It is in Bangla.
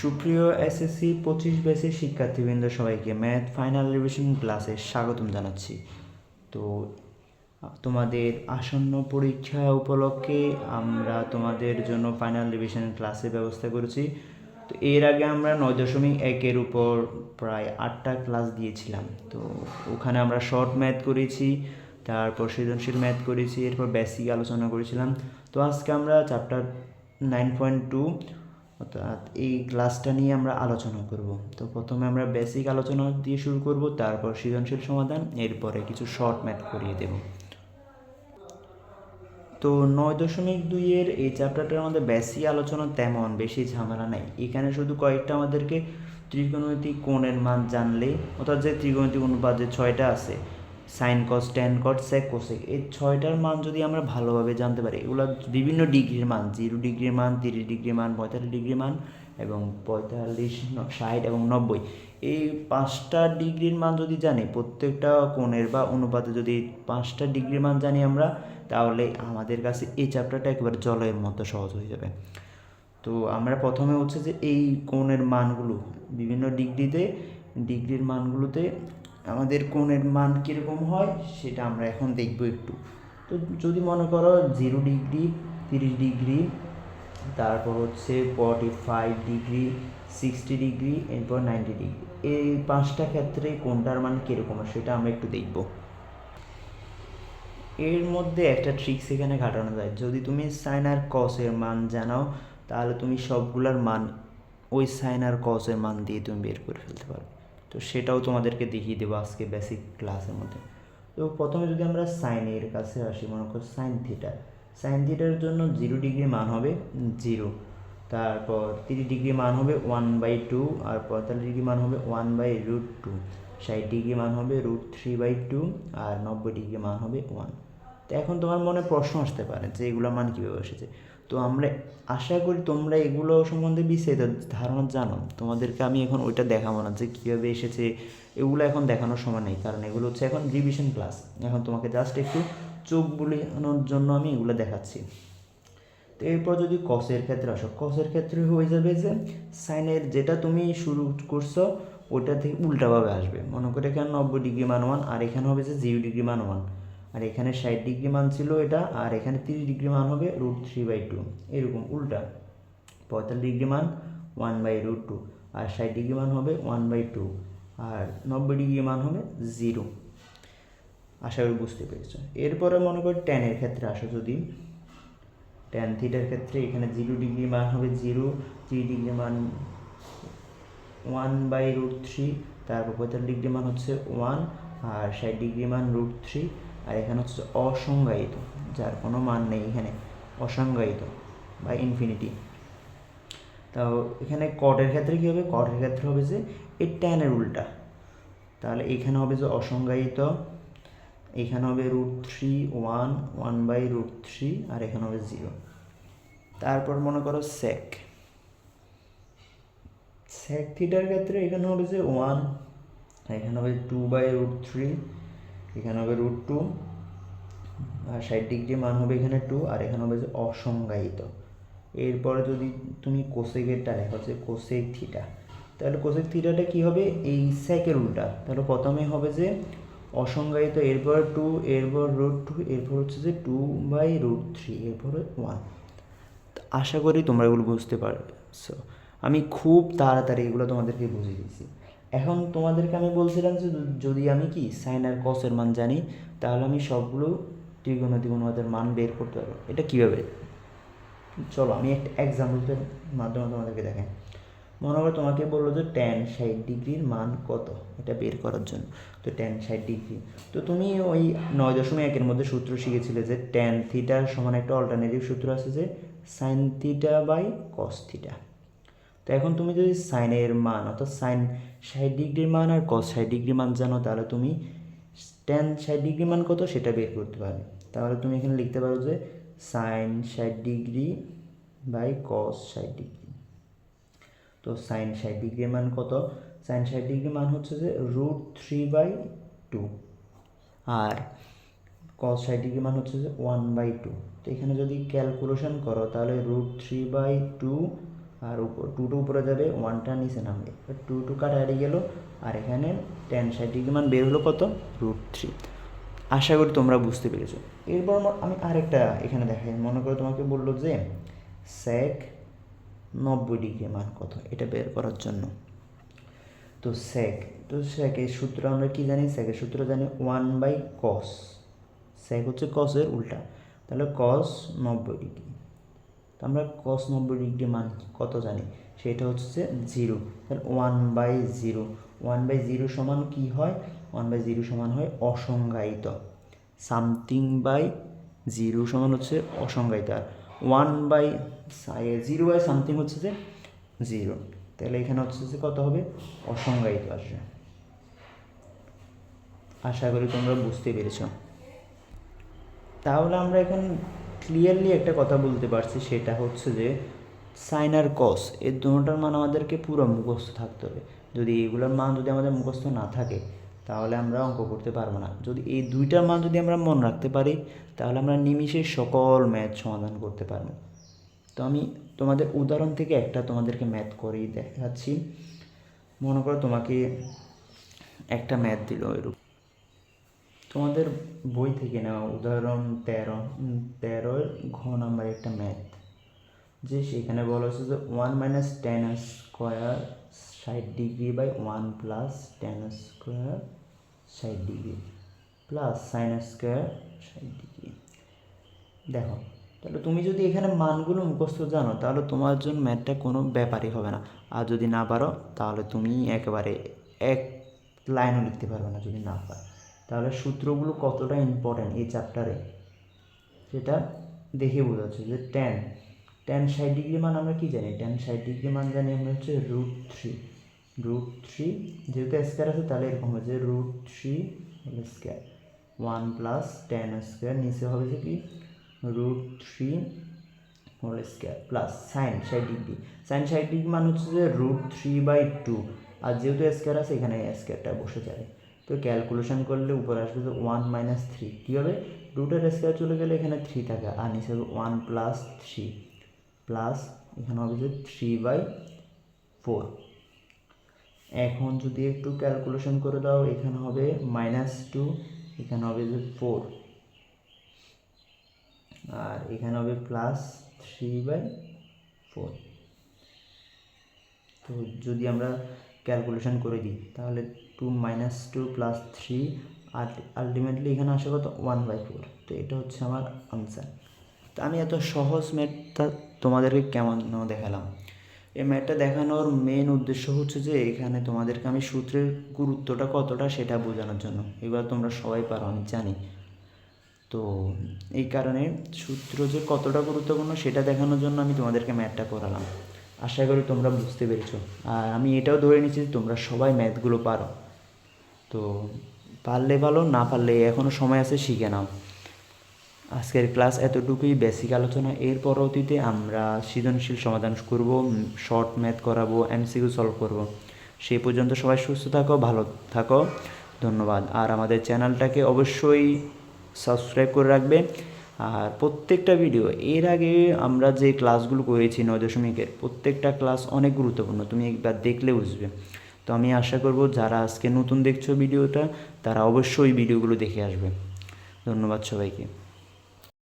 সুপ্রিয় এসএসসি পঁচিশ ব্যাচের শিক্ষার্থীবৃন্দ সবাইকে ম্যাথ ফাইনাল রিভিশন ক্লাসে স্বাগতম জানাচ্ছি। তো তোমাদের আসন্ন পরীক্ষা উপলক্ষে আমরা তোমাদের জন্য ফাইনাল রিভিশন ক্লাসের ব্যবস্থা করেছি। তো, এর আগে আমরা নয় দশমিক একের উপর প্রায় আটটা ক্লাস দিয়েছিলাম। তো, ওখানে আমরা শর্ট ম্যাথ করেছি, তারপর সৃজনশীল ম্যাথ করেছি, এরপর বেসিক আলোচনা করেছিলাম। তো, আজকে আমরা চ্যাপ্টার নাইন পয়েন্ট টু অর্থাৎ এই ক্লাসটা নিয়ে আমরা আলোচনা করব। তো প্রথমে আমরা বেসিক আলোচনা দিয়ে শুরু করব, তারপর সৃজনশীল সমাধান, এরপরে কিছু শর্ট ম্যাথ করিয়ে দেব। তো নয় দশমিক দুইয়ের এই চ্যাপ্টারটার মধ্যে বেশি আলোচনা তেমন বেশি ঝামেলা নেই। এখানে শুধু কয়েকটা আমাদেরকে ত্রিকোণমিতিক কোণের মান জানলে, অর্থাৎ যে ত্রিকোণমিতিক অনুপাত যে ছয়টা আছে sine cos tan cot sec cosec এই ছয়টার মান যদি আমরা ভালোভাবে জানতে পারি, এগুলো বিভিন্ন ডিগ্রির মান, জিরো ডিগ্রির মান, তিরিশ ডিগ্রির মান, পঁয়তাল্লিশ ডিগ্রির মান এবং পঁয়তাল্লিশ ষাট এবং নব্বই, এই পাঁচটা ডিগ্রির মান যদি জানি, প্রত্যেকটা কোণের বা অনুপাতে যদি পাঁচটা ডিগ্রির মান জানি আমরা, তাহলে আমাদের কাছে এই চ্যাপ্টারটা একেবারে জলের মতো সহজ হয়ে যাবে। তো আমরা প্রথমে হচ্ছে যে এই কোণের মানগুলো, বিভিন্ন ডিগ্রিতে, ডিগ্রির মানগুলোতে আমাদের কোণের মান কীরকম হয় সেটা আমরা এখন দেখব একটু। তো যদি মনে করো জিরো ডিগ্রি তিরিশ ডিগ্রি তারপর হচ্ছে forty five degree sixty degree এরপর নাইনটি ডিগ্রি এই পাঁচটা ক্ষেত্রে কোনটার মান কীরকম হয় সেটা আমরা একটু দেখব। এর মধ্যে একটা ট্রিক্স এখানে ঘাটানো যায়। যদি তুমি সাইন আর কসের মান জানাও, তাহলে তুমি সবগুলার মান ওই সাইন আর কসের মান দিয়ে তুমি বের করে ফেলতে পারবে। তো সেটাও তোমাদেরকে দেখিয়ে দেবো আজকে বেসিক ক্লাসের মধ্যে। তো প্রথমে যদি আমরা সাইনের কাছে আসি, মনে করো সাইন থিটা সাইন থিটার জন্য জিরো ডিগ্রি মান হবে জিরো তারপর তিরিশ ডিগ্রি মান হবে ওয়ান বাই টু আর পঁয়তাল্লিশ ডিগ্রি মান হবে ওয়ান বাই রুট টু ষাট ডিগ্রি মান হবে রুট থ্রি বাই টু আর নব্বই ডিগ্রি মান হবে ওয়ান এখন তোমার মনে প্রশ্ন আসতে পারে যে এগুলো মান কীভাবে এসেছে? তো আমরা আশা করি তোমরা এগুলো সম্বন্ধে বিস্তারিত ধারণা জানো। তোমাদেরকে আমি এখন ওইটা দেখাবো না যে কীভাবে এসেছে। এগুলো এখন দেখানোর সময় নেই, কারণ এগুলো হচ্ছে এখন রিভিশন ক্লাস এখন তোমাকে জাস্ট একটু চোখ বুলানোর জন্য আমি এগুলো দেখাচ্ছি। তো এরপর যদি কসের ক্ষেত্রে আসো কসের ক্ষেত্রে হয়ে যাবে যে সাইনের যেটা তুমি শুরু করছ ওটা থেকে উল্টাভাবে আসবে। মনে করে এখানে নব্বই ডিগ্রি মান ওয়ান আর এখানে হবে যে জিরো ডিগ্রি মান ওয়ান আর এখানে ষাট ডিগ্রি মান ছিল এটা, আর এখানে তিরিশ ডিগ্রি মান হবে রুট থ্রি বাই টু এরকম উল্টা। পঁয়তাল্লিশ ডিগ্রি মান ওয়ান বাই রুট টু আর ষাট ডিগ্রি মান হবে ওয়ান বাই টু আর নব্বই ডিগ্রি মান হবে জিরো আশা করি বুঝতে পেরেছ। এরপরে মনে করি টেনের ক্ষেত্রে আসো যদি। টেন থিটার ক্ষেত্রে এখানে জিরো ডিগ্রি মান হবে জিরো থ্রি ডিগ্রি মান ওয়ান বাই রুট থ্রি তারপর পঁয়তাল্লিশ ডিগ্রি মান হচ্ছে ওয়ান আর ষাট ডিগ্রি মান রুট থ্রি আর এখানে হচ্ছে অসংজ্ঞায়িত, যার কোনো মান নেই এখানে, অসংজ্ঞায়িত বা ইনফিনিটি তাও এখানে কটের ক্ষেত্রে কী হবে? কটের ক্ষেত্রে হবে যে এই ট্যানের উল্টা। তাহলে এখানে হবে যে অসংজ্ঞায়িত, এখানে হবে root three one one by root three আর এখানে হবে জিরো তারপর মনে করো সেক সেক থিটার ক্ষেত্রে এখানে হবে যে ওয়ান এখানে হবে টু বাই রুট থ্রি এখানে হবে রুট টু আর ষাট ডিগ্রি মান হবে এখানে টু আর এখানে হবে যে অসংজ্ঞায়িত। এরপরে যদি তুমি কোসেকেরটা দেখো যে কোসেক থিটা তাহলে কোসেক থিটাটা কী হবে? এই সেকের উল্টা। তাহলে প্রথমে হবে যে অসংজ্ঞায়িত, এরপর টু এরপর রুট টু এরপর হচ্ছে যে টু বাই রুট থ্রি এরপরে ওয়ান আশা করি তোমরা এগুলো বুঝতে পারছ। আমি খুব তাড়াতাড়ি এগুলো তোমাদেরকে বুঝিয়ে দিয়েছি। এখন তোমাদেরকে আমি বলছিলাম যে যদি আমি কি সাইন আর কসের মান জানি, তাহলে আমি সবগুলো ত্রিকোণমিতিক অনুপাতের মান বের করতে পারব। এটা কীভাবে? চলো, আমি একটা এক্সাম্পলের মাধ্যমে তোমাদেরকে দেখাই। মনে করো তোমাকে বলল যে টেন ষাট ডিগ্রির মান কত? এটা বের করার জন্য। তো টেন ষাট ডিগ্রি। তো তুমি ওই নয় দশমিক একের মধ্যে সূত্র শিখেছিলে যে টেন থিটার সমান একটা অল্টারনেটিভ সূত্র আছে যে sine theta by cos theta তো এখন তুমি যদি সাইনের মান, অর্থাৎ সাইন ষাট ডিগ্রির মান আর কস ষাট ডিগ্রির মান জানো, তাহলে তুমি টেন ষাট ডিগ্রি মান কত সেটা বের করতে পারবে। তাহলে তুমি এখানে লিখতে পারো যে সাইন ষাট ডিগ্রি বাই কস ষাট ডিগ্রি তো সাইন ষাট ডিগ্রির মান কত? সাইন ষাট ডিগ্রি মান হচ্ছে যে রুট থ্রি বাই টু আর কস ষাট ডিগ্রি মান হচ্ছে যে ওয়ান বাই টু তো এখানে যদি ক্যালকুলেশন করো, তাহলে রুট থ্রি বাই টু আর উপর টু টু উপরে যাবে ওয়ানটা নিচে নামবে। টু টু কাটা হারিয়ে গেল, আর এখানে টেন ষাট ডিগ্রি মান বের হলো কত? রুট থ্রি আশা করি তোমরা বুঝতে পেরেছ। এরপর আমি আরেকটা এখানে দেখাই। মনে করো তোমাকে বলল যে স্যাক নব্বই ডিগ্রি মান কত? এটা বের করার জন্য। তো স্যাক তো স্যাকের সূত্র আমরা কি জানি? স্যাকের সূত্র জানি ওয়ান বাই কস স্যাক হচ্ছে কসের উল্টা। তাহলে কস নব্বই ডিগ্রি আমরা কস নব্বই ডিগ্রি মান কত জানি? সেটা হচ্ছে জিরো তাহলে one by zero one by zero সমান কি হয়? ওয়ান বাই জিরো সমান হয় অসংজ্ঞায়িত। সামথিং বাই জিরো সমান হচ্ছে অসংজ্ঞায়িত। আর one by zero by something হচ্ছে যে জিরো তাহলে এখানে হচ্ছে যে কত হবে? অসংজ্ঞায়িত আসবে। আশা করি তোমরা বুঝতে পেরেছ। তাহলে আমরা এখন ক্লিয়ারলি একটা কথা বলতে পারছি, সেটা হচ্ছে যে সাইন আর কস এর দুটোটার মান আমাদেরকে পুরো মুখস্থ থাকতে হবে। যদি এগুলোর মান যদি আমাদের মুখস্থ না থাকে, তাহলে আমরা অঙ্ক করতে পারব না। যদি এই দুইটার মান যদি আমরা মনে রাখতে পারি, তাহলে আমরা নিমিষে সকল ম্যাথ সমাধান করতে পারব। তো আমি তোমাদের উদাহরণ থেকে একটা তোমাদেরকে ম্যাথ করেই দেখাচ্ছি। মনে করো তোমাকে একটা ম্যাথ দিল এরকম। তোমাদের বই থেকে নেওয়া উদাহরণ তেরো। তেরোর ঘ নাম্বার একটা ম্যাথ যে সেখানে বলা হচ্ছে যে ওয়ান মাইনাস টেন স্কোয়ার ষাট degree by one plus tan square ষাট ডিগ্রি প্লাস সাইন স্কোয়ার ষাট ডিগ্রি দেখো, তাহলে তুমি যদি এখানে মানগুলো মুখস্থ জানো, তাহলে তোমার জন্য ম্যাথটা কোনো ব্যাপারই হবে না। আর যদি না পারো, তাহলে তুমি একেবারে এক লাইনও লিখতে পারবে না যদি না পারো। তাহলে সূত্রগুলো কতটা ইম্পর্ট্যান্ট এই চ্যাপ্টারে সেটা দেখে বোঝা যাচ্ছে যে টেন টেন ষাট ডিগ্রি মান আমরা কী জানি? টেন ষাট ডিগ্রি মান জানি আমরা হচ্ছে রুট থ্রি রুট থ্রি যেহেতু স্কোয়ার আছে তাহলে এরকম হচ্ছে root three square one plus tan square নিচে হবে যে কি? Root three whole square plus sine ষাট ডিগ্রি সাইন ষাট ডিগ্রি মান হচ্ছে যে রুট থ্রি বাই টু আর যেহেতু স্কোয়ার আছে, এখানে স্কোয়ারটা বসে যাবে। তো ক্যালকুলেশন করলে উপরে আসবে যে ওয়ান মাইনাস থ্রি কী হবে? রুটের স্কোয়ার চলে গেলে এখানে থ্রি থাকে, আর নিচে হবে ওয়ান প্লাস থ্রি প্লাস এখানে হবে যে থ্রি বাই ফোর এখন যদি একটু ক্যালকুলেশন করে দাও, এখানে হবে মাইনাস টু এখানে হবে যে ফোর আর এখানে হবে প্লাস থ্রি বাই ফোর তো যদি আমরা ক্যালকুলেশন করে দিই। তাহলে two minus two plus three আর আলটিমেটলি এখানে আসে কত? ওয়ান বাই ফোর তো এটা হচ্ছে আমার আনসার তো আমি এত সহজ ম্যাথটা তোমাদেরকে কেমন দেখালাম? এই ম্যাথটা দেখানোর মেন উদ্দেশ্য হচ্ছে যে এখানে তোমাদেরকে আমি সূত্রের গুরুত্বটা কতটা সেটা বোঝানোর জন্য। এবার তোমরা সবাই পারো, আমি জানি। তো এই কারণে সূত্র যে কতটা গুরুত্বপূর্ণ সেটা দেখানোর জন্য আমি তোমাদেরকে ম্যাথটা করালাম আশা করি তোমরা বুঝতে পেরেছ। আর আমি এটাও ধরে নিচ্ছি যে তোমরা সবাই ম্যাথগুলো পারো। তো পারলে ভালো না পারলে এখনও সময় আছে, শিখে নাও। আজকের ক্লাস এতটুকুই বেসিক আলোচনা। এর পরবর্তীতে আমরা সৃজনশীল সমাধান করব শর্ট ম্যাথ করাবো এমসিকিউ সলভ করব। সেই পর্যন্ত সবাই সুস্থ থাকো, ভালো থাকো। ধন্যবাদ। আর আমাদের চ্যানেলটাকে অবশ্যই সাবস্ক্রাইব করে রাখবে। আর প্রত্যেকটা ভিডিও এর আগে আমরা যে ক্লাসগুলো করেছি নয় দশমিকের, প্রত্যেকটা ক্লাস অনেক গুরুত্বপূর্ণ, তুমি একবার দেখলে বুঝবে। তো আমি আশা করব যারা আজকে নতুন দেখছ ভিডিওটা তারা অবশ্যই ভিডিওগুলো দেখে আসবে। ধন্যবাদ সবাইকে।